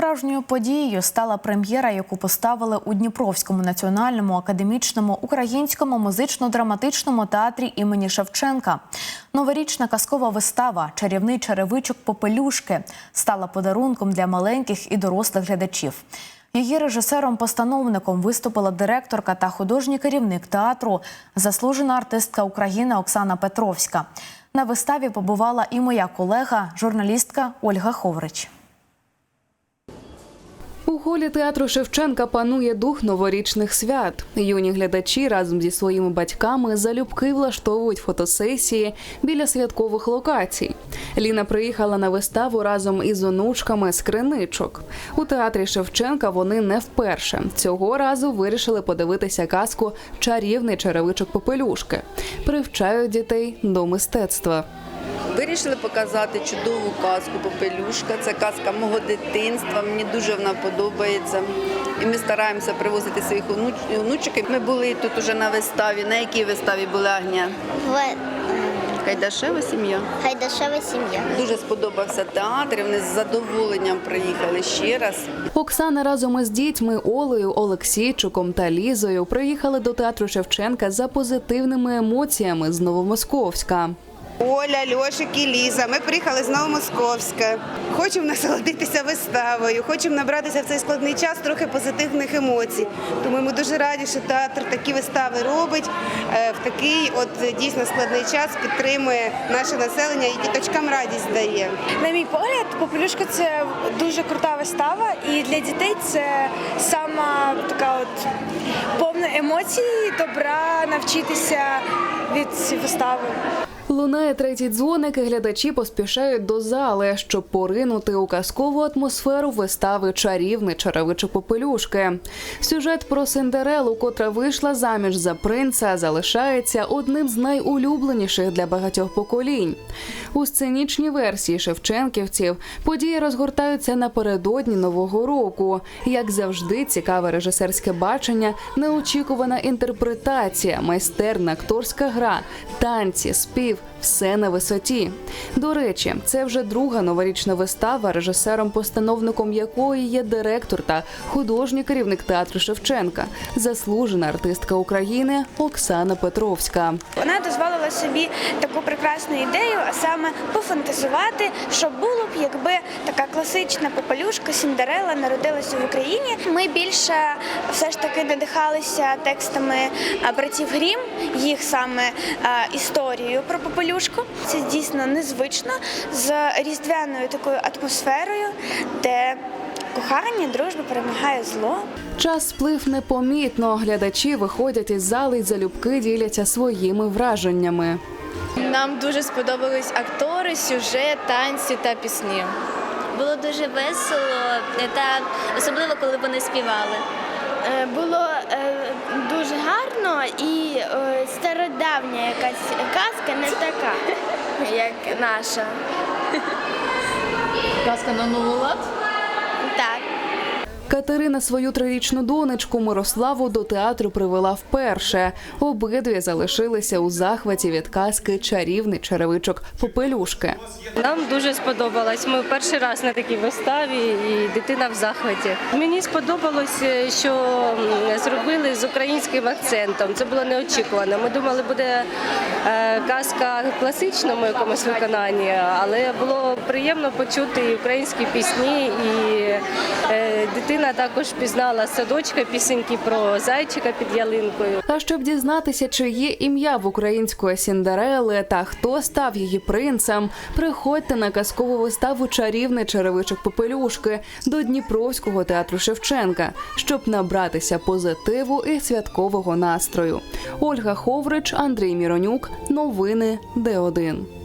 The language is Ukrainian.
Справжньою подією стала прем'єра, яку поставили у Дніпровському національному академічному українському музично-драматичному театрі імені Шевченка. Новорічна казкова вистава Чарівний черевичок Попелюшки стала подарунком для маленьких і дорослих глядачів. Її режисером-постановником виступила директорка та художній керівник театру, заслужена артистка України Оксана Петровська. На виставі побувала і моя колега, журналістка Ольга Ховрич. У холі театру Шевченка панує дух новорічних свят. Юні глядачі разом зі своїми батьками залюбки влаштовують фотосесії біля святкових локацій. Ліна приїхала на виставу разом із онучками з криничок. У театрі Шевченка вони не вперше. Цього разу вирішили подивитися казку Чарівний черевичок Попелюшки. Привчають дітей до мистецтва. Вирішили показати чудову казку Попелюшка. Це казка мого дитинства. Мені дуже вона подобається. І ми стараємося привозити своїх онуч- онучок. Ми були тут уже на виставі. На якій виставі була Агня? В Кайдашева сім'я. Хайдашева сім'я. Дуже сподобався театр. і Вони з задоволенням приїхали ще раз. Оксана разом із дітьми Олею, Олексійчиком та Лізою приїхали до театру Шевченка за позитивними емоціями з Новомосковська. Оля, Льошик і Ліза. Ми приїхали з Новомосковська. Хочемо насолодитися виставою, хочемо набратися в цей складний час трохи позитивних емоцій. Тому ми дуже раді, що театр такі вистави робить е, в такий от е, дійсно складний час підтримує наше населення і діточкам радість дає. На мій погляд, Попелюшка це дуже крута вистава, і для дітей це сама така от повна емоцій, добра навчитися від вистави. Лунає третій дзвоник, і глядачі поспішають до зали, щоб поринути у казкову атмосферу вистави Чарівний черевичок Попелюшки. Сюжет про Синдерелу, котра вийшла заміж за принца, залишається одним з найулюбленіших для багатьох поколінь. У сценічній версії Шевченківців події розгортаються напередодні нового року. Як завжди, цікаве режисерське бачення, неочікувана інтерпретація, майстерна акторська гра, танці, спів все на висоті. До речі, це вже друга новорічна вистава, режисером-постановником якої є директор та художній керівник театру Шевченка, заслужена артистка України Оксана Петровська. Вона дозволила собі таку прекрасну ідею, а саме пофантазувати, що було б, якби така класична попелюшка Сіндерела народилася в Україні. Ми більше все ж таки надихалися текстами братів Грім, їх саме історією про попелюшку. Це дійсно незвично з різдвяною такою атмосферою, де кохання, дружба перемагає зло. Час сплив непомітно. Глядачі виходять із зали і залюбки діляться своїми враженнями. Нам дуже сподобались актори, сюжет, танці та пісні. Було дуже весело, та особливо коли вони співали. Е, Було е, дуже гарно і стародавня якась казка не така, як наша. Казка на новий лад. Катерина свою трирічну донечку Мирославу до театру привела вперше. Обидві залишилися у захваті від казки чарівний черевичок Попелюшки. Нам дуже сподобалось. Ми перший раз на такій виставі, і дитина в захваті. Мені сподобалось, е, що зробили з українським акцентом. Це було неочікувано. Ми думали, буде е, казка класичному якомусь виконанні, але було приємно почути і українські пісні, і е, дитина також пізнала садочка пісеньки про зайчика під ялинкою. А щоб дізнатися, чи є ім'я в української Сіндерели та хто став її принцем, приходьте на казкову виставу Чарівний черевичок Попелюшки до Дніпровського театру Шевченка, щоб набратися позитиву і святкового настрою. Ольга Ховрич, Андрій Міронюк, новини Д1.